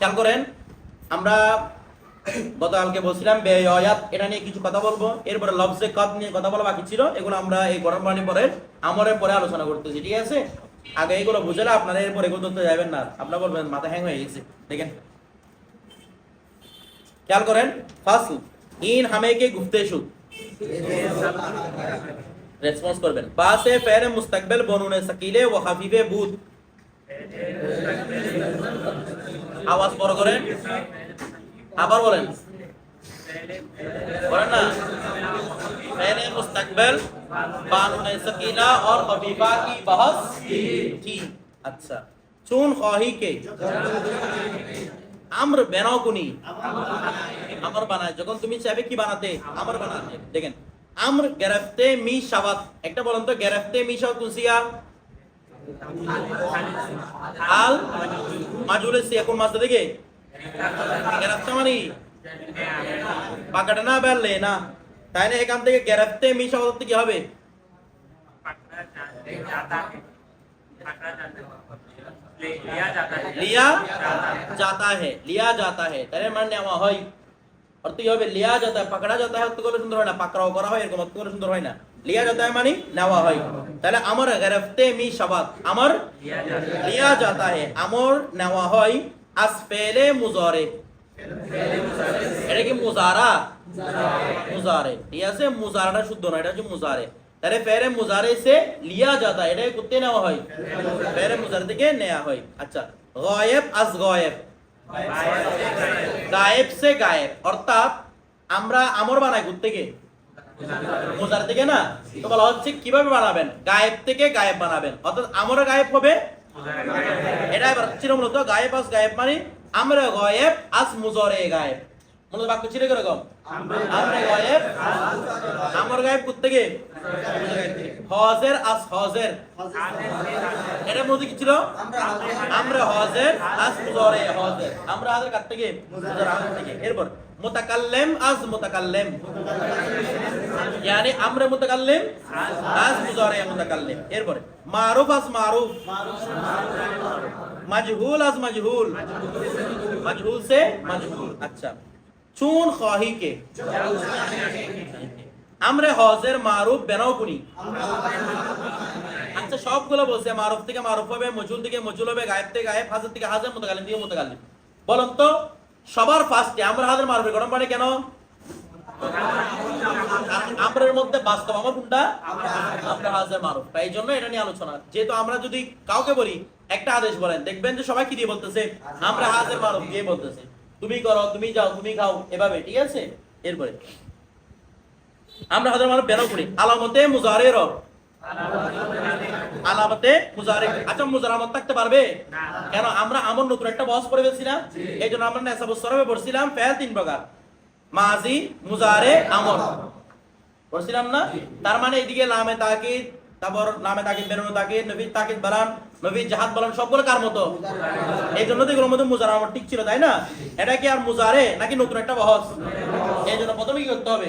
খেয়াল করেন, আমরা গতকালকে বলছিলাম বেয়াত এটা নিয়ে কিছু কথা বলব। এরপরে লফজে কদ নিয়ে কথা বলা বাকি ছিল, এগুলো আমরা এই গরম পানি পরে আমরের পরে আলোচনা করতেছি, ঠিক আছে? আগে এগুলো বুঝলে আপনারা এরপরে এগুলো ধরতে যাবেন না। আপনারা বলবেন, মাথা হ্যাং হয়ে গেছে। দেখেন। খেয়াল করেন, ফাসল, ইন হামে কে শুদ রেসপন্স করবেন। বাসে ফেরে মুস্তাকবিল বনুনে সাকিলে ও হাফিফে বুদ আওয়াজ বড় করেন আবার বলেন বলেন না पहले मुस्तकबिल बानुन सकीना और खफीफा की बहस थी अच्छा चून ख्वाही के আমর বেনাও কুনি আমর বানায় যখন তুমি চাইবে কি বানাতে আমর বানাতে দেখেন আমর গেরফতে মি শাবাত একটা বলেন তো গেরফতে মি শাবাত কুনসিয়া আল মাজুলেসি এখন মাছটা দেখে গেরাফতামানি পাকাটা না বেললে না। তাই না এখান থেকে গেরাফতে মিশা অর্থ কি হবে? লিয়া যাতা হে, লিয়া যাতা হে। তাহলে মানে নেওয়া হয়। অর্থ কি হবে লিয়া যাতা, পাকড়া যাতা হয় অর্থ করলে সুন্দর হয় না। পাকড়াও করা হয়, এরকম অর্থ করলে সুন্দর হয় না। লিয়া যাতা মানে? নেওয়া হয়। তাহলে আমর গরফতে মি শাবাত আমর? লিয়া যাতা है আমর নেওয়া হয় আসফেলে মুজারে। এটা কি মুজারা? মুজারে। ঠিক শুদ্ধ না এটা হচ্ছে মুজারে। তাহলে ফেরে সে লিয়া যাতা এটা করতে নেওয়া হয়। ফেরে মুজারে থেকে নেওয়া হয়। আচ্ছা গায়েব আজ গায়েব। গায়েব সে গায়েব। অর্থাৎ আমরা আমর বানাই ঘুর থেকে মুজার থেকে না? তো বলা হচ্ছে, কীভাবে বানাবেন? গায়েব থেকে গায়েব বানাবেন। অর্থাৎ আমর গায়েব হবে? এটা এবার ছিল মূলত গায়েব আস গায়েব মানে আমরা গায়েব আস মুজরে গায়েব। মূলত বাক্য ছিল কীরকম? আমরা গায়েব আমর গায়েব করতে গিয়ে হজের আস হজের। এটা মধ্যে কি ছিল? আমরা হজের, আজ মুজরে হজের। আমরা হাজার কাট থেকে? মুজর থেকে। এরপর মোতাকাল্লেম আজ মোতাকাল্লেম। ইয়ানি আমরে মোতাকাল্লেম, আজ মোতাকাল্লেম। এরপরে, মারুফ আজ মারুফ। মাজহুল আজ মাজহুল। মাজহুল সে মাজহুল। আচ্ছা চুন কে? আমরে হজের মারুফ বেনাও কুনি। আচ্ছা সবগুলো বলছে মারুফ থেকে মারুফ হবে, মজুল থেকে মজুল হবে, গায়েব থেকে গায়েব, হাজার থেকে হাজার মোতাকাল্লিম মতো মোতাকাল্লিম। বলুন তো সবার ফার্স্টে আমরা হাজার মারুফের গরম পানি কেন? মধ্যে বাস্তব আমার কোনটা? আমরা মারুফ। তাই জন্য এটা নিয়ে আলোচনা। যেহেতু আমরা যদি কাউকে বলি, একটা আদেশ বলেন, দেখবেন যে সবাই কি দিয়ে বলতেছে? আমরা হাজার মারুফ দিয়ে বলতেছে। তুমি করো, তুমি যাও, তুমি খাও, এভাবে, ঠিক আছে? এরপরে। আমরা হাজার মারুফ বেরো করি। আলামতে মুজারের আলামতে মুজারে আচ্ছা মুজারামত থাকতে পারবে? কেন আমরা আমর নতুন একটা বস পড়ে ফেলছি না এই জন্য আমরা পড়ছিলাম ফেল তিন প্রকার। মাজি মুজারে আমর। পড়ছিলাম না? তার মানে এদিকে লামে তাকিদ তারপর নামে তাকিদ বেরোনো তাকিদ নবী তাকিদ বালান নবী জাহাদ বালান সবগুলো কার মতো? এই জন্য তো এগুলোর মধ্যে মুজারা আমার ঠিক ছিল তাই না? এটা কি আর মুজারে নাকি নতুন একটা বহস এই জন্য প্রথমে কি করতে হবে?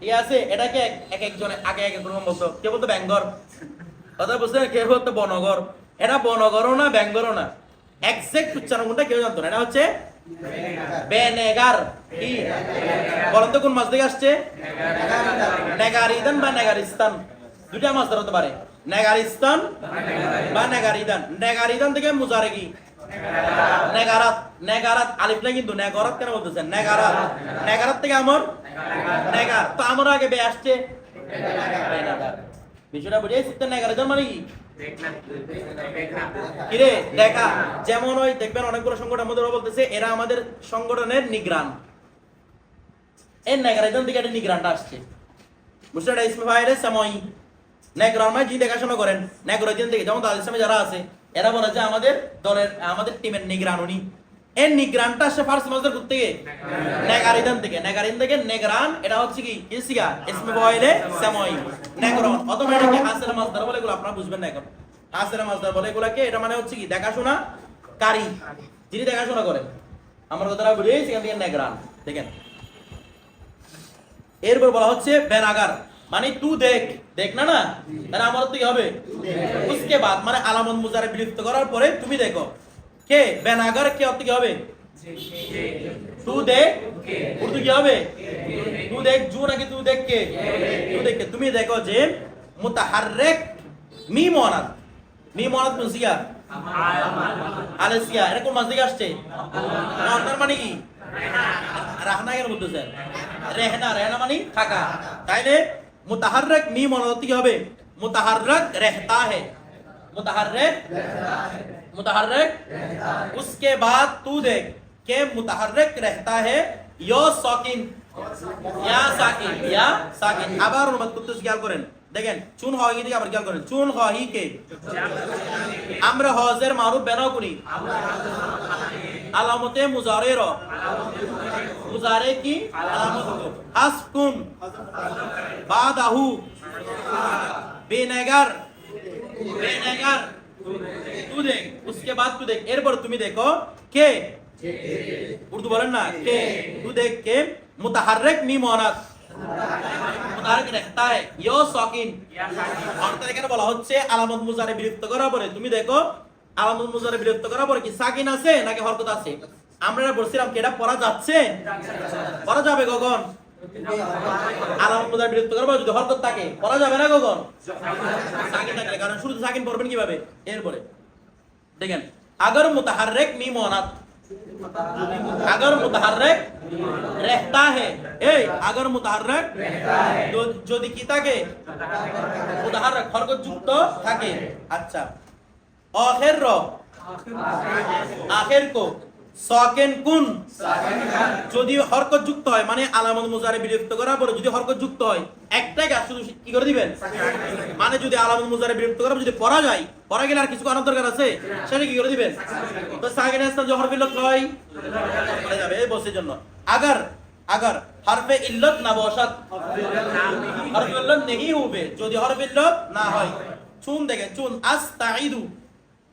ঠিক আছে, এটাকে এক একজন আগে এক এক রকম বলতো কে বলতো ব্যাঙ্গর? কথা বুঝছেন? কে বলতো বনগর? এটা বনগরও না, ব্যাঙ্গরও না। এক্সাক্ট উচ্চারণটা কেউ জানতো না। এটা হচ্ছে বেনেগার। কি? বলেন তো কোন মাছ থেকে আসছে? নেগারিদান বা নেগারিস্তান? দুটা মাছ ধরতে পারে। নেগারিস্তান বা নেগারিদান। নেগারিদান থেকে মুজারে কি নেগারাত। নেগারাত আলিফ না কিন্তু নেগরাত কেন বলতেছেন? নেগারাত। নেগারাত থেকে আমার তো আগে আসছে। বিষয়টা মানে কি কিরে, দেখা। যেমন ওই দেখবেন অনেকগুলো সংগঠন আমাদের বলতেছে, এরা আমাদের সংগঠনের এই নেগারিদান থেকে একটা নিগ্রানটা আসছে। বুঝতে এটা সময় নেগ্রান মানে যিনি দেখাশোনা করেন। নেগ্রদিন থেকে, যেমন তাদের সামনে যারা আছে, এরা বলে যে আমাদের দলের, আমাদের টিমের নিগরান উনি। এর নিগ্রানটা আসে মাসদার গিয়ে নেগারিদান থেকে। নেগারিন থেকে নেগরান এটা হচ্ছে কি? কিসিগা ইসমে বয়লে সেময়। নেগরন। অথবা এটা কি হাসের মাসদার বলে এগুলো? আপনারা বুঝবেন না এখন। হাসের মাসদার বলে এগুলাকে এটা মানে হচ্ছে কি? দেখাশোনা কারি। যিনি দেখাশোনা করেন। আমার কথাটা বুঝে সেখান থেকে নেগরান। দেখেন। এরপর বলা হচ্ছে বেনাগার। মানে তু দেখ। দেখ না না? তাহলে আমার তো কি হবে? উসকে বাদ। মানে আলামত মুজারে বিলুপ্ত করার পরে তুমি দেখো। কে? বেনাগর কে অর্থ কি হবে? তু দে উর্দু কি হবে? তু দেখ। জু নাকি তু দেখ কে? তু দেখ তুমি দেখো যে মুতাহাররেক মি মনাত মি মনাত মুসিয়া আলেসিয়া। এটা কোন মাস থেকে আসছে অন্টার মানে কি? রাহনা কেন বলতেছে? রেহনা। রেহনা মানে থাকা। তাইলে মুতাহাররাক মি মনাত কি হবে? মুতাহাররাক রেহতা হে। মুতাহাররাক রেহতা হে मुतहर्रिक उसके बाद तू देख के मुतहर्रिक रहता है यो साकिन ইয়া সাকিন ইয়া সাকিন আবার অনুবাদ করতে খেয়াল করেন দেখেন চুন হয় কি আবার খেয়াল করেন চুন হয় কে আমরা হজের মারুফ বেনাও করি আলামতে মুজারের মুজারে কি আলামত হাসকুন বাদাহু বেনেগার বেনেগার তু দেখ উসকে বাদ তু দেখ এরপর তুমি দেখো কে উর্দু বলেন না কে তু দেখ কে মুতাহারক মিম অনাথ বলা হচ্ছে? আলামত মুজারে বিরক্ত করার তুমি দেখো, আলামত মুজারে বিরক্ত করার কি সাকিন আছে নাকি হরকত আছে? আমরা বলছিলাম কি, এটা পড়া যাচ্ছে? পড়া যাবে গগন আলামতদার বিরক্ত করব যদি হরকত থাকে করা যাবে না কখন? সাকিন থাকলে, কারণ শুরুতে সাকিন পড়বেন কীভাবে? এরপরে। দেখেন, আগর মুতাহারেক মিমনাত। আগর রেহতা হে এই, আগর যদি কি থাকে? মুতাহারেক হরকত যুক্ত থাকে। আচ্ছা। অখের র আখের কো সাকিন কুন। যদি হরকত যুক্ত হয় মানে আলামত মুজারে বিলুপ্ত করার পরে যদি হরকত যুক্ত হয় একটাই কাজ শুধু কি করে দিবেন? মানে যদি আলামত মুজারে বিলুপ্ত করার যদি পড়া যায় পড়া গেলে আর কিছু করার দরকার আছে? সেটা কি করে দিবেন? তো সাকিন আসতাম যে হরফ ইল্লত হয় পড়ে যাবে এই বসের জন্য। আগার আগার হরফে ইল্লত না বসাত? হরফ ইল্লত নেই হবে। যদি হরফ ইল্লত না হয়। চুন দেখেন চুন আস্তাইদু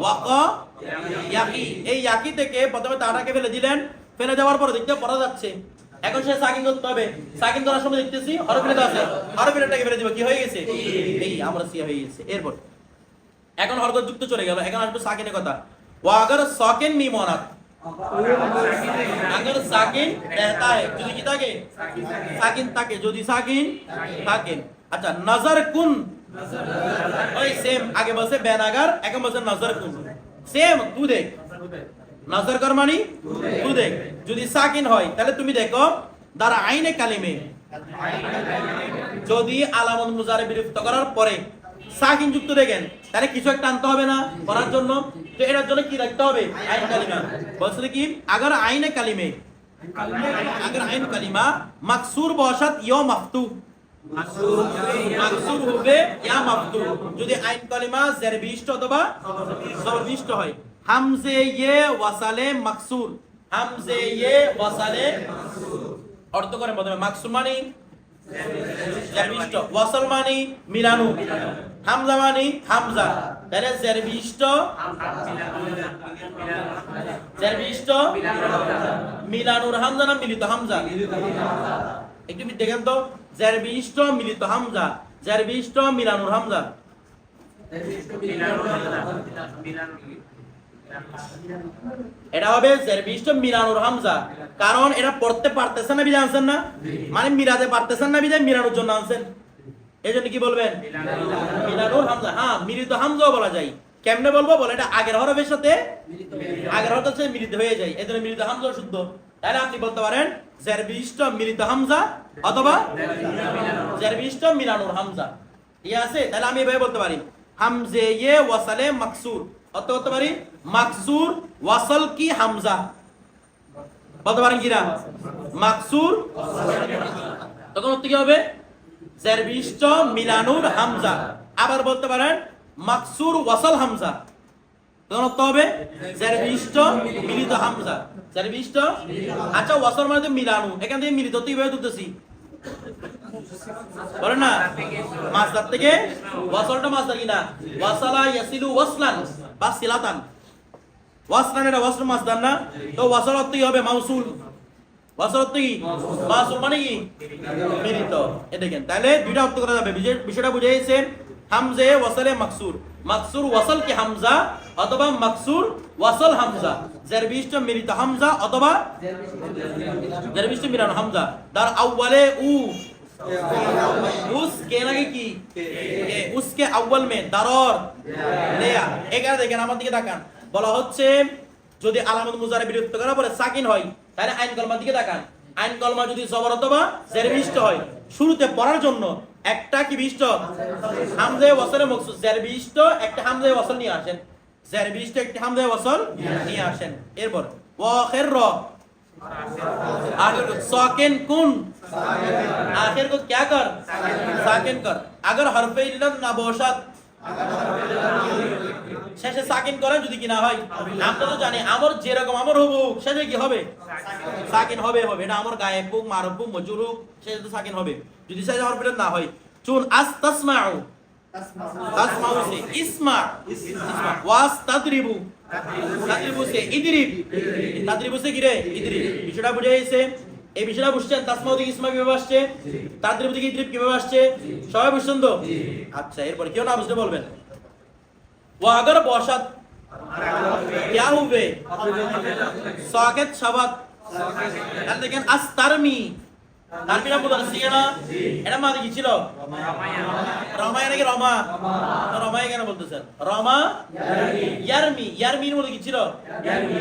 ওয়াকা ইয়াকি এই ইয়াকি থেকে প্রথমে তাটাকে ফেলে দিলেন ফেলে যাওয়ার পরে দেখতে পড়া যাচ্ছে এখন সে সাকিন করতে হবে সাকিন করার সময় দেখতেছি হরফিলেট আছে হরফিলেটটাকে ফেলে দিব কি হয়ে গেছে এই আমরা সিয়া হয়ে গেছে এরপর এখন হরকত যুক্ত চলে গেল এখন আসবে সাকিনের কথা ওয়া আগার সাকিন মি মনাত अगर साकिन रहता है যদি কি থাকে সাকিন থাকে যদি সাকিন থাকে আচ্ছা নজর কুন ওই সেম আগে বসে বেনাগার এখন বসে নজর কুন সেম তু দেখ নজর কর মানি? তু দেখ যদি সাকিন হয়, তাহলে তুমি দেখো দ্বারা আইনে কালিমে। যদি আলামত মুজারে বিলুপ্ত করার পরে সাকিন যুক্ত দেখেন, তাহলে কিছু একটা আনতে হবে না করার জন্য? তো এটার জন্য কি রাখতে হবে? আইন কালিমা। বলছে কি আগার আইনে কালিমে। আগার আইন কালিমা, মাকসুর বসাত ইয় মাফতু ইয়া ইয়ে মিলানু। হামজা মানে হামজা। তাহলে হামজা না মিলিত হামজা? একটু দেখেন তো। জেরবিষ্ট মিলিত হামজা জেরবিষ্ট মিলানুর হামজা এটা হবে জেরবিষ্ট মিলানুর হামজা কারণ এটা পড়তে পারতেছেন না বিদায় আনছেন না মানে মিলাতে পারতেছেন না বিদায় মিলানোর জন্য আনছেন এই জন্য কি বলবেন মিলানুর হামজা হ্যাঁ মিলিত হামজাও বলা যায় কেমনে বলব বলে এটা আগের হরফের সাথে আগের হরফের সাথে মিলিত হয়ে যায় এই জন্য মিলিত হামজা শুদ্ধ তাহলে আপনি বলতে পারেন জেরবিষ্ট মিলিত হামজা অথবা জেরবিষ্ট মিলানুর হামজা। ঠিক আছে? তাহলে আমি এভাবে বলতে পারি, হামজে ইয়ে ওয়াসালে মাকসুর। অত বলতে পারি, মাকসুর ওয়াসাল কি হামজা? বলতে পারেন কিনা? মাকসুর তখন কি হবে? জেরবিষ্ট মিলানুর হামজা। আবার বলতে পারেন, মাকসুর ওয়াসল হামজা। তখন হবে জেরবিষ্ট মিলিত হামজা। জেরবিষ্ট আচ্ছা ওয়াসাল মানে তো মিলানু এখান থেকে মিলিত তো এইভাবে তুলতেছি বলেন না মাসদার থেকে ওয়াসলটা মাসদার কিনা ওয়াসালা ইয়াসিলু ওয়াসলান বা সিলাতান ওয়াসলান এটা ওয়াসল মাসদার না তো ওয়াসল অর্থ কি হবে মাউসুল ওয়াসল অর্থ কি মাউসুল মানে কি মিলিত এ দেখেন তাহলে দুইটা অর্থ করা যাবে বিষয়- বিষয়টা বুঝাইছেন হামজে ওয়াসলে মাকসুর মাকসুর ওয়াসল কি হামজা অথবা মাকসুর ওয়াসল হামজা জেরবিষ্ট মিলিত হামজা অথবা জেরবিষ্ট মিলানো হামজা তার আউয়ালে উ उसके लगे কি কে उसके अव्वल में दरर লিয়া এখানে দেখেন আমার দিকে তাকান বলা হচ্ছে যদি আলামত মুজারে বিরক্ত করা পরে সাকিন হয় তাহলে আইন কলমার দিকে তাকান আইন কলমা যদি জবর অথবা জেরবিষ্ট হয় শুরুতে পড়ার জন্য একটা কি বিষ্ট হামজে ওয়াসলে মকসুদ জেরবিষ্ট একটা হামজে ওয়াসল নিয়ে আসেন জেরবিষ্ট একটা হামজে ওয়াসল নিয়ে আসেন এরপর ওয়াখির র आखिर को साकिन कुन आखिर को क्या कर साकिन कर अगर हरफे इल्लत ना বসাত শেষে সাকিন করেন যদি কি না হয় আমরা তো জানি আমর যেরকম আমর হবু শেষে কি হবে সাকিন হবে হবে এটা আমর গায়ে বুক মারব বুক মজুর হোক শেষে তো সাকিন হবে যদি শেষে হরফ ইল্লাত না হয় চুন আস তাসমাউ তাসমাউ সে ইসমা ইসমা ওয়াস তাদরিবু তাদরিবু সে ইদরিব তাদরিবু সে কি রে ইদরিব বিষয়টা বুঝে গেছে এই বিষয়টা বুঝছেন তাসমাউ থেকে ইসমা কিভাবে আসছে তাদরিবু থেকে ইদরিব কিভাবে আসছে সবাই বুঝছেন তো আচ্ছা এরপরে কেউ না বুঝতে বলবেন ও আগর বসাত क्या हुए स्वागत शब्द তাহলে দেখেন আস্তারমি তারপিরা বলার সিগনা এটা মাঝে কি ছিল? রমা নাকি রমা? রমা কেন বলতেছেন? রমা ইয়ারমি ইয়ারমির মধ্যে কি ছিল?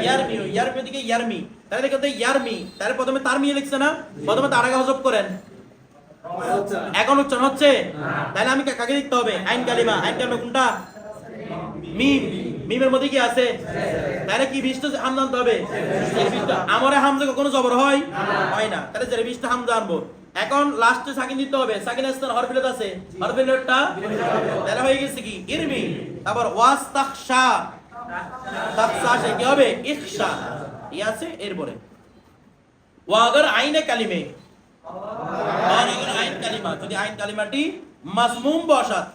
ইয়ারমি ইয়ারমি থেকে ইয়ারমি। তাহলে দেখতে ইয়ারমি, তাহলে প্রথমে তার মিয়ে লিখছে না? প্রথমে তার আগে হজব করেন। এখন উচ্চারণ হচ্ছে? তাহলে আমি কাকে লিখতে হবে? আইন কালিমা। আইন কালিমা কোনটা? মিম। মিমের মধ্যে কি আছে? তাহলে কি বিষ্ট হাম জানতে হবে? আমারে হামজা কখনো জবর হয়? হয় না। তাহলে জেরে বিষ্ট হামজা আনব। এখন লাস্টে সাকিন দিতে হবে। সাকিন স্থান হরফিলত আছে। হরফিলতটা তাহলে হয়ে গেছে কি? ইরমি তারপর ওয়াস তাখশা তাখশা সে কি হবে? ইখশা। এই আছে, এরপরে। ওয়া আগর আইনে কালিমে। আইন কালিমা। যদি আইন কালিমাটি মাজমুম বসাত।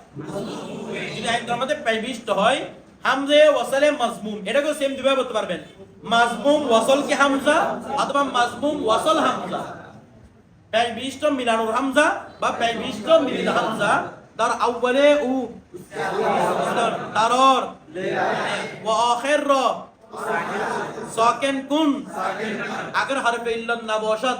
যদি আইন কালিমাতে পেবিষ্ট হয় হামজে ওয়াসালে মাজমুম। এটাকেও সেম দুভাবে বলতে পারবেন। মাজমুম ওয়াসল কি হামজা? অথবা মাজমুম ওয়াসল হামজা। প্যাং বিষ্ট মিলানুর হামজা বা প্যাং বিষ্ট মিলিল হামজা। তার আউ্বালে উ। তারর ওয়া আখির র। ساکن کن اگر حرف علت نہ باشد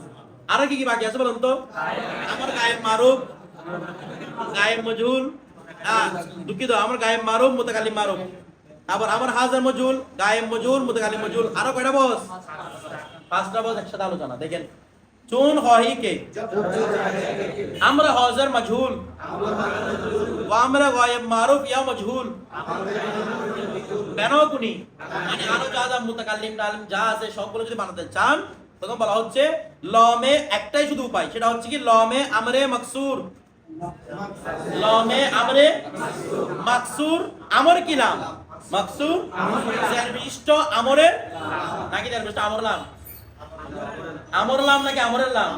আরও কি কি বাকি আছে বলুন তো? আমার গায়েব মারুব গায়েব মজহুল হ্যাঁ দুঃখিত, আমার গায়েব মারুব মুতাকালিম মারুব আবার আমার হাজার মজুল গায়েব মজুল মুতাকালিম মজুল। আরও কয়টা বস? পাঁচটা বস একসাথে আলোচনা, দেখেন। চুন হহি কে? আমরা হাজার মজহুল আমরা গায়েব মারুফ, ইয়া মজহুল কেন কুনি। মানে আরও যা যা মুতাকাল্লিম টালিম যা আছে, সবগুলো যদি বানাতে চান তখন বলা হচ্ছে লমে একটাই শুধু উপায় সেটা হচ্ছে কি লমে আমরে মকসুর লমে আমরে মাকসুর আমর কি নাম মাকসুর জেরবিষ্ট আমরে নাকি জেরবিষ্ট আমর নাম আমর লাম নাকি আমরের লাম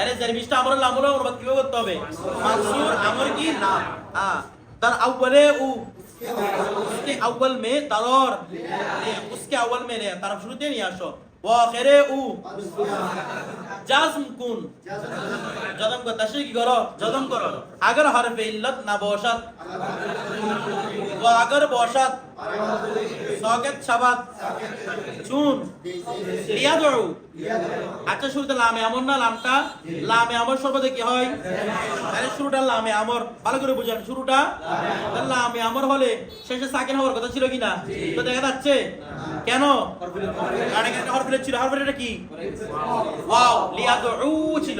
আরে জেরবিষ্ট আমরের লাম হলো অনুবাদ কিভাবে করতে হবে মাকসুর আমর কি নাম হ্যাঁ তার আউ্বালে উ उसके अव्वल में तरोर ले उसके अव्वल में ले तरफ शुरू नहीं आशो ওয়াখিরে উ জাজম কুন জজম কর তাশরি কি করো জজম করো আগর হরফে ইল্লত না বসাত ও আগর বসাত সগেত সাবাত, চুন লিয়াদরু আচ্ছা শুরুতে লামে আমর না, লামটা? লামে আমর সর্বদা কি হয়? তাহলে শুরুটা লামে আমর। ভালো করে বুঝেন, শুরুটা? লামে আমর হলে শেষে সাকিন হওয়ার কথা ছিল কিনা? তো দেখা যাচ্ছে। কেন? কারণ এখানে হরফিলের ছিল। হরফিলের কি? ওয়াও লিয়াদরু ছিল।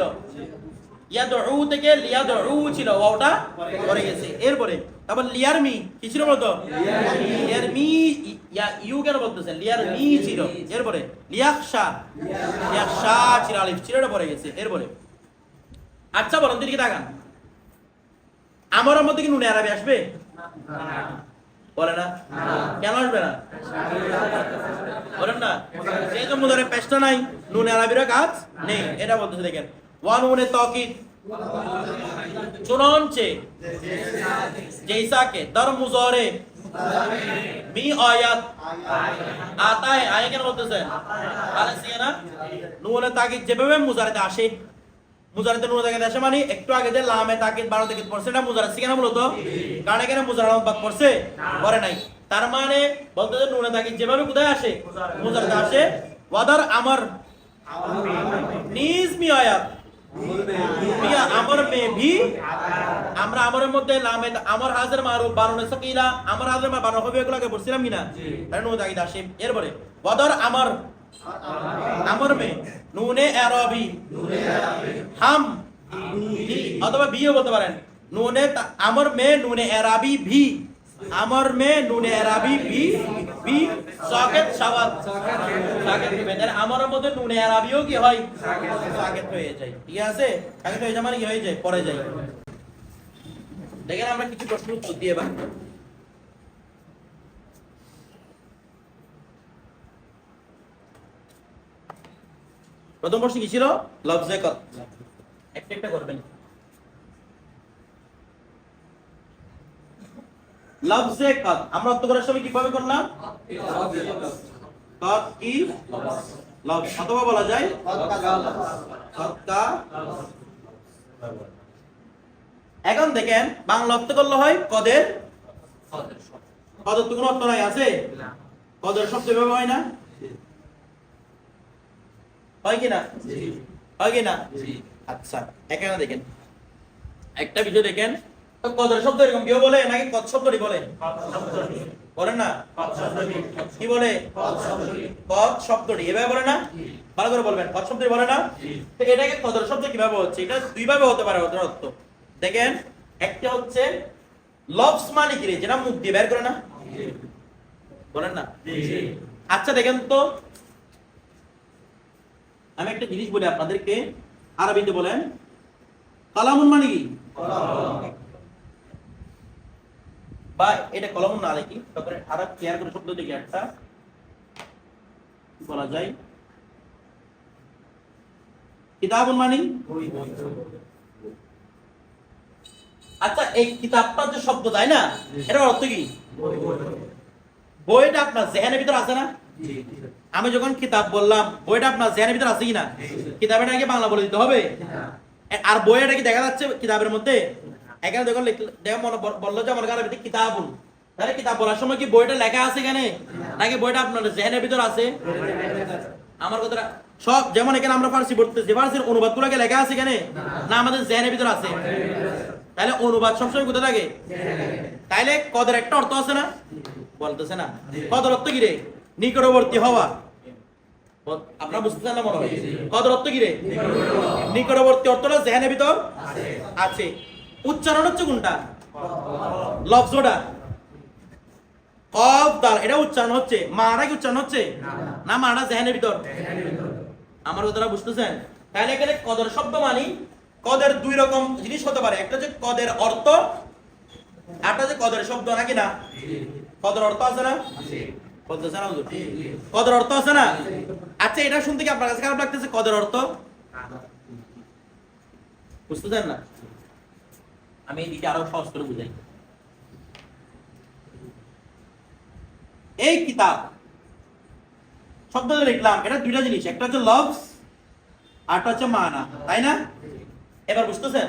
ইয়া দরু থেকে লিয়া দরু ছিল, ওয়াওটা গেছে। এরপরে, তারপর লিয়ার মি কি ছিল বলতো? লিয়ার মি ইয়া, ইউ কেন বলতেছেন লিয়ার মি ছিল। এরপরে ছিল, আলিফ ছিল গেছে। এরপরে আচ্ছা বলেন দিকে তাকান? আমার মধ্যে কি নুনে আরবি আসবে? বলে না। কেন আসবে না? বলেন না। যেহেতু মুদারে পেশটা নাই, নুনে আরবির কাজ নেই। এটা বলতেছে, দেখেন। ওয়ান নুনে তকিদ चुनाचे जैसा के दर मुजोरे मी आयत आता है আয় কেন বলতেছেন আলাসি না নুনে তাকিদ যেভাবে মুজারিতে আসে মুজারিতে নুনে তাকিদ আসে মানে একটু আগে যে লামে তাকিদ বারো তাকিদ পড়ছে না মুজারিত কেন মূলত কারণ এখানে মুজারাত বাদ পড়ছে পড়ে নাই তার মানে বলতে নুনে তাকিদ যেভাবে কোথায় আসে মুজারিতে আসে ওয়াদার আমার নিজ মি আয়াত মিয়া আমর মে ভি আমরা আমরের মধ্যে লামে আমর হাজার মারুফ বানানো সাকিলা আমর হাজার মা বানানো হবে এগুলোকে বলছিলাম কিনা? নুন দাগি দাসিম এরপরে বদর আমর। আমর মে নুনে আরবি। হাম। অথবা বিও বলতে পারেন। নুনে আমর নুনে আরবি ভি। আমর মে নুনে আরবি ভি। ভি সাকেত সাকেত আমরের মধ্যে কি হয়? সাকেত হয়ে যায়। ঠিক আছে? সাকেত হয়ে যায় মানে কি হয়ে যায়? যায়। দেখেন আমরা কিছু প্রশ্ন উত্তর দিয়ে এবার। প্রথম প্রশ্ন কি ছিল? লফজে কত একটা একটা করবেন। লফজে কত আমরা অর্থ করার সময় কীভাবে করলাম? কত কি? লফজ অথবা বলা যায় এখন দেখেন বাংলা অর্থ করলে হয় কদের? কদের তো কোনো অর্থ নাই আছে? কদের শব্দ ব্যবহার হয় না? হয় কি না? হয় কি না? আচ্ছা এখানে দেখেন। একটা বিষয় দেখেন কদর শব্দ এরকম। কেউ বলে নাকি কদ শব্দটি বলে? বলেন না। কি বলে? কদ শব্দটি। এভাবে বলে না? ভালো করে বলবেন। কদ শব্দটি বলে না? এটাকে কদর শব্দ কীভাবে হচ্ছে? এটা দুই ভাবে হতে পারে অর্থ। দেখেন, একটা হচ্ছে লভস মানে কি যেটা মুখ দিয়ে বের করে না? বলেন না? আচ্ছা দেখেন তো। আমি একটা জিনিস বলি আপনাদেরকে। আরবিতে বলেন, কালামুন মানে কি? বা এটা কলমুন না কি তারপরে আরব ক্লিয়ার করে শব্দ দেখি একটা। বলা যায়? কিতাবুন মানে? আচ্ছা এই কিতাবটা যে শব্দ তাই না? এটার অর্থ কি? বইটা আপনার জেহেনের ভিতর আছে না? আমি যখন কিতাব বললাম বইটা আপনার জেহেনের ভিতর আছে কিনা? কিতাবের আগে বাংলা বলে দিতে হবে? আর বইটা কি দেখা যাচ্ছে কিতাবের মধ্যে? এখানে লিখ- দেখো মনে বল- বলল যে আমার কাছে কিতাবুন তাহলে কিতাব বলার সময় কি বইটা লেখা আছে এখানে? নাকি বইটা আপনার জেহেনের ভিতর আছে? আমার কথাটা সব যেমন এখানে আমরা ফার্সি পড়তেছি ফার্সির অনুবাদ গুলোকে লেখা আছে এখানে? না, আমাদের জেহেনের ভিতর আছে। তাহলে অনুবাদ সবসময় কোথায় থাকে? তাইলে কদের একটা অর্থ আছে না? বলতেছে না। কদর অর্থ কি রে? নিকটবর্তী হওয়া। আপনার আপনারা বুঝতেছেন না মনে হয়? কদর অর্থ কি রে? নিকটবর্তী অর্থটা জেহানের ভিতর আছে। উচ্চারণ হচ্ছে কোনটা? লফজটা কফ দাল এটা উচ্চারণ হচ্ছে। মারা কি উচ্চারণ হচ্ছে? না মারা জেহানের ভিতর। আমার কথাটা বুঝতেছেন? তাহলে এখানে কদর শব্দ মানি, কদের দুই রকম জিনিস হতে পারে। একটা হচ্ছে কদের অর্থ একটা হচ্ছে কদের শব্দ নাকি না? কদর অর্থ আছে না? কদর অর্থ আছে না? আচ্ছা এটা শুনতে কি আপনার কাছে খারাপ লাগতেছে? কদের অর্থ? বুঝতেছেন না? আমি এই দিকে আরও সহজ করে বুঝাই। এই কিতাব, শব্দ লিখলাম এটা দুইটা জিনিস, একটা হচ্ছে লভস আরটা হচ্ছে মানা, তাই না? এবার বুঝতেছেন?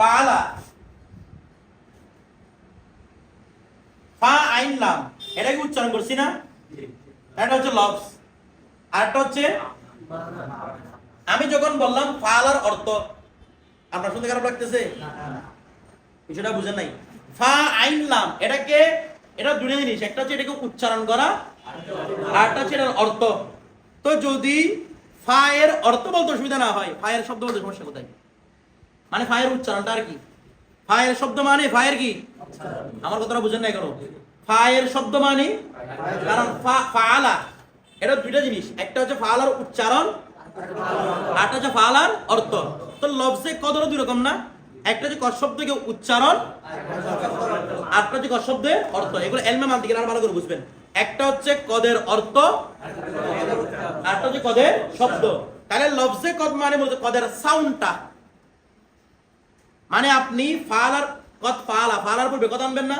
পালা ফা আইন লাম এটা কি উচ্চারণ করছি না? এটা হচ্ছে লভস আরটা হচ্ছে আমি যখন বললাম ফালার অর্থ, আপনার শুনতে খারাপ লাগতেছে? বিষয়টা বুঝেন নাই। ফা আইন লাম, এটাকে, এটা দুটো জিনিস, একটা হচ্ছে এটাকে উচ্চারণ করা, আর একটা হচ্ছে এটার অর্থ। তো যদি ফা এর অর্থ বলতে অসুবিধা না হয়, ফা এর শব্দ বলতে সমস্যা কোথায়? মানে ফা এর উচ্চারণটা আর কি? ফা এর শব্দ মানে ফা এর কি? আমার কথাটা বুঝেন না কেন? ফা এর শব্দ মানে কারণ ফালা এটা দুইটা জিনিস, একটা হচ্ছে ফালার উচ্চারণ আরটা হচ্ছে ফালার অর্থ। তো লবসে কদরও দুই রকম না? একটা কর শব্দকে উচ্চারণ। হচ্ছে কর শব্দের অর্থ। এগুলো এলমে মানতে গেলে ভালো করে বুঝবেন। একটা হচ্ছে কদের অর্থ। আরটা হচ্ছে কদের শব্দ। তাহলে লবসে কদ মানে বলতে কদের সাউন্ডটা মানে আপনি ফাল আর কদ ফালা ফালার পূর্বে কদ আনবেন না।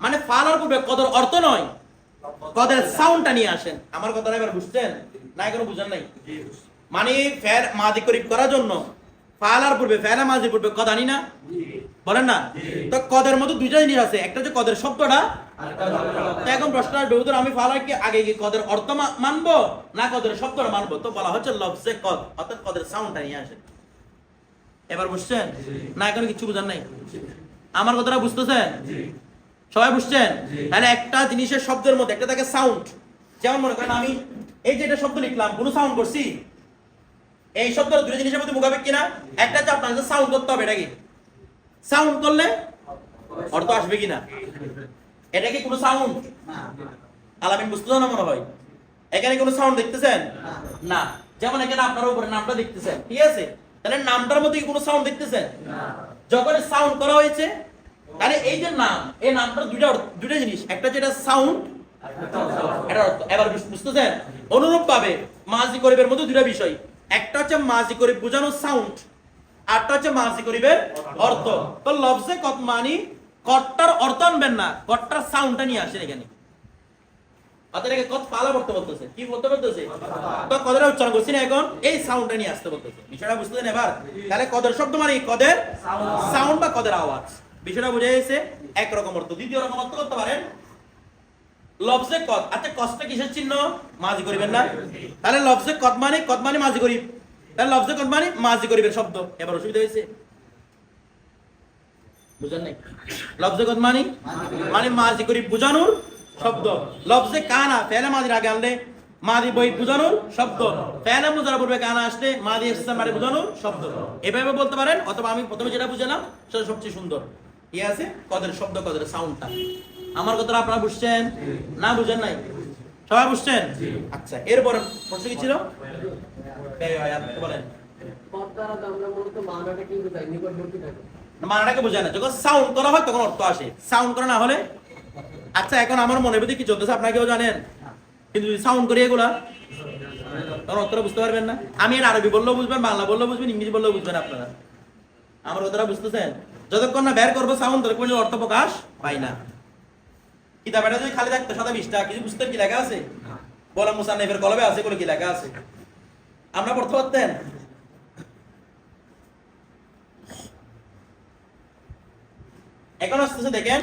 মানে ফালার পূর্বে কদর অর্থ নয়। কদের সাউন্ডটা নিয়ে আসেন। আমার কথাটা এবার বুঝছেন? না এখনও বুঝেন নাই? মানে ফের মাদি করিব করার জন্য ফালার পূর্বে, ফেলা মাঝির পূর্বে কদ না? বলেন না? তো কদের মতো দুইটা জিনিস আছে। একটা হচ্ছে কদের শব্দটা এখন প্রশ্ন আসবে আমি আগে কদের অর্থ মানবো, না কদের শব্দটা মানবো? তো বলা হচ্ছে লফজে কদ, অর্থাৎ কদের সাউন্ডটা নিয়ে আসেন। এবার বুঝছেন? না, এখন কিছু বুঝার নাই। আমার কথাটা বুঝতেছেন? সবাই বুঝছেন? তাহলে একটা জিনিসের শব্দের মধ্যে, একটা থাকে সাউন্ড যেমন মনে করেন আমি এই যে এটা শব্দ লিখলাম, কোনো সাউন্ড করছি? এই শব্দের দুটো জিনিসের মধ্যে মুখাবেক কিনা একটা হচ্ছে আপনার সাউন্ড করতে হবে, এটা কি? সাউন্ড করলে অর্থ আসবে কিনা? এটা কি কোনো সাউন্ড আলামিন বুঝতে না মনে হয়? এখানে কোনো সাউন্ড দেখতেছেন? না। যেমন এখানে আপনার উপরে নামটা দেখতেছেন। ঠিক আছে? তাহলে নামটার মধ্যে কি কোনো সাউন্ড দেখতেছেন? যখন সাউন্ড করা হয়েছে, তাহলে এই যে নাম, এই নামটার দুইটা দুইটা জিনিস। একটা যেটা সাউন্ড এটা এবার বুঝতেছেন? অনুরূপ ভাবে মাঝি করিবের মধ্যে দুইটা বিষয়। একটা হচ্ছে মাঝি করিব বোঝানো সাউন্ড আরটা হচ্ছে মাঝি করিবের অর্থ। তো লফজে কত মানি কট্টার অর্থ আনবেন না কট্টার সাউন্ডটা নিয়ে আসেন এখানে। অর্থাৎ কত পালা করতে বলতেছে? কি বলতে বলতেছে? তো কদরে উচ্চারণ করছি না এখন? এই সাউন্ডটা নিয়ে আসতে বলতেছে। বিষয়টা বুঝতেছেন এবার? তাহলে কদের শব্দ মানে? কদের সাউন্ড বা কদের আওয়াজ? বিষয়টা বুঝে গেছে একরকম অর্থ। দ্বিতীয় রকম অর্থ করতে পারেন লফজে কদ। আচ্ছা কিসের চিহ্ন? মাঝি করিবেন না। তাহলে লফজে কদ মানে কদ মানে মাঝি করিব তাহলে লফজে কদ মানে মাঝি করিবের শব্দ। এবার অসুবিধা হয়েছে। বুঝেন নাই? লফজে কদ মানে? মানে মাঝি করিব বুঝানোর শব্দ। লফজে কানা ফেলে মাঝির আগে আনলে মাদি বই বুঝানোর শব্দ। ফেলে মুজারা পূর্বে কানা আসলে মাদি মানে বুঝানোর শব্দ। এভাবে বলতে পারেন অথবা আমি প্রথমে যেটা বুঝালাম সেটা সবচেয়ে সুন্দর। কি আছে? কদের শব্দ কদের সাউন্ডটা আমার কথাটা আপনারা বুঝছেন? না বুঝেন নাই? সবাই বুঝছেন? আচ্ছা এরপরে প্রশ্ন কি ছিল? বলেন। মানাটাকে বোঝায় না। যখন সাউন্ড করা হয় তখন অর্থ আসে। সাউন্ড করা না হলে আচ্ছা এখন আমার মনের ভিতরে কি চলতেছে আপনারা কেউ জানেন? কিন্তু যদি সাউন্ড করি এগুলা তখন অর্থটা বুঝতে পারবেন না। আমি এর আরবি বললেও বুঝবেন বাংলা বললেও বুঝবেন ইংরেজি বললেও বুঝবেন আপনারা। আমার কথাটা বুঝতেছেন? যতক্ষণ না বের করব সাউন্ড ততক্ষণ অর্থ প্রকাশ পাই না। কিতাবটা যদি খালি থাকতো সাদা বিশটা কিছু বুঝতে কি লেখা আছে? বলা মুসান্নেফের কলবে আছে কোনো কি লেখা আছে? আমরা পড়তে পারতেন? এখন আসতেছে দেখেন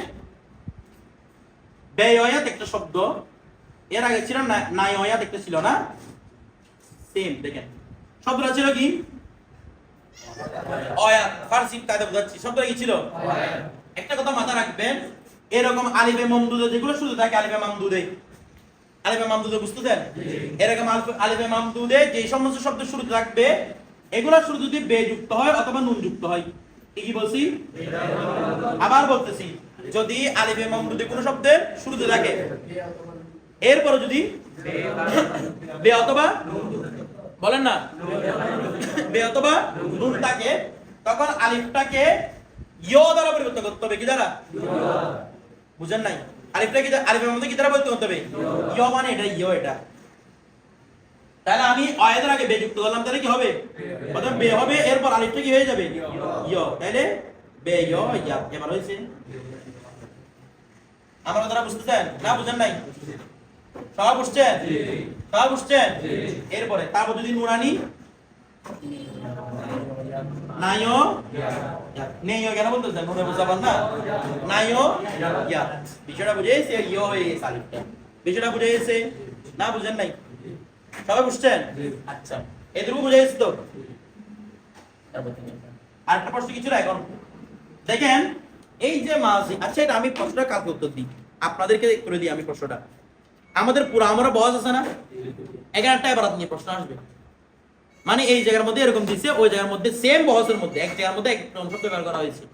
ব্যয়য়াত একটা শব্দ। এর আগে ছিল না একটা ছিল না? সেম দেখেন। শব্দটা ছিল কি? অয়াত। ফার্সি কায়দা বোঝাচ্ছি। শব্দটা কি ছিল? একটা কথা মাথা রাখবেন এরকম আলিফে মমদুদে যেগুলো শুধু থাকে আলিফে মামদুদে। আলিফে মামদুদে বুঝতেছেন? এরকম আলিফে- মামদুদে যে সমস্ত শব্দ শুরু থাকবে, এগুলো শুরু যদি বে যুক্ত হয় অথবা নুন যুক্ত হয়। কি বলছি? আবার বলতেছি, যদি আলিফে মামদুদে কোনো শব্দের শুরুতে থাকে এরপরে যদি বে অথবা বলেন না, বে অথবা নুন থাকে, তখন আলিফটাকে ইয় দ্বারা পরিবর্তন করতে হবে, কি দ্বারা? বুঝেন নাই? আলিফটা কি আলিফের মধ্যে কি দ্বারা পরিবর্তন করতে হবে। ইয় মানে এটা ইয় এটা। তাহলে আমি অয়েদের আগে বে যুক্ত করলাম তাহলে কি হবে? প্রথমে বে হবে এরপর আলিফটা কি হয়ে যাবে? ইয়। তাহলে বে ইয় ইয়া। এবার হয়েছে। আমার কথাটা বুঝতেছেন? না বুঝেন নাই? সবাই বুঝছেন? সবাই বুঝছেন? এরপরে তারপর যদি নুরানি নাইও নেইও কেন বলতেছেন নুনে বুঝাবার না নাইও ইয়া বিষয়টা বুঝে গেছে ইয় হয়ে গেছে আলিফটা বিষয়টা বুঝে গেছে না বুঝেন নাই সবাই বুঝছেন আচ্ছা এটুকু বুঝে গেছে তো আরেকটা প্রশ্ন কিছু না এখন দেখেন এই যে মাঝি আচ্ছা এটা আমি প্রশ্নটা কালকে উত্তর দিই আপনাদেরকে করে দিই আমি প্রশ্নটা আমাদের পুরো আমরা বয়স আছে না এখানে একটা নিয়ে প্রশ্ন আসবে মানে এই জায়গার মধ্যে এরকম দিছে, ওই জায়গার মধ্যে সেম বহসের মধ্যে, এক জায়গার মধ্যে এক অংশ ব্যবহার করা হয়েছে।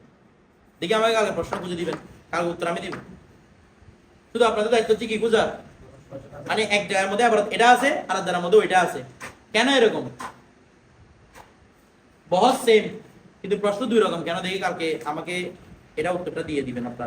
দেখি আমাকে কালকে প্রশ্ন খুঁজে দিবেন, কালকে উত্তর আমি দিব। শুধু আপনাদের দায়িত্ব হচ্ছে কি খুঁজার মানে এক জায়গার মধ্যে আবার এটা আছে, আর জায়গার মধ্যে ওইটা আছে। কেন এরকম? বহস সেম কিন্তু প্রশ্ন দুই রকম। কেন দেখি কালকে আমাকে এটা উত্তরটা দিয়ে দিবেন আপনারা?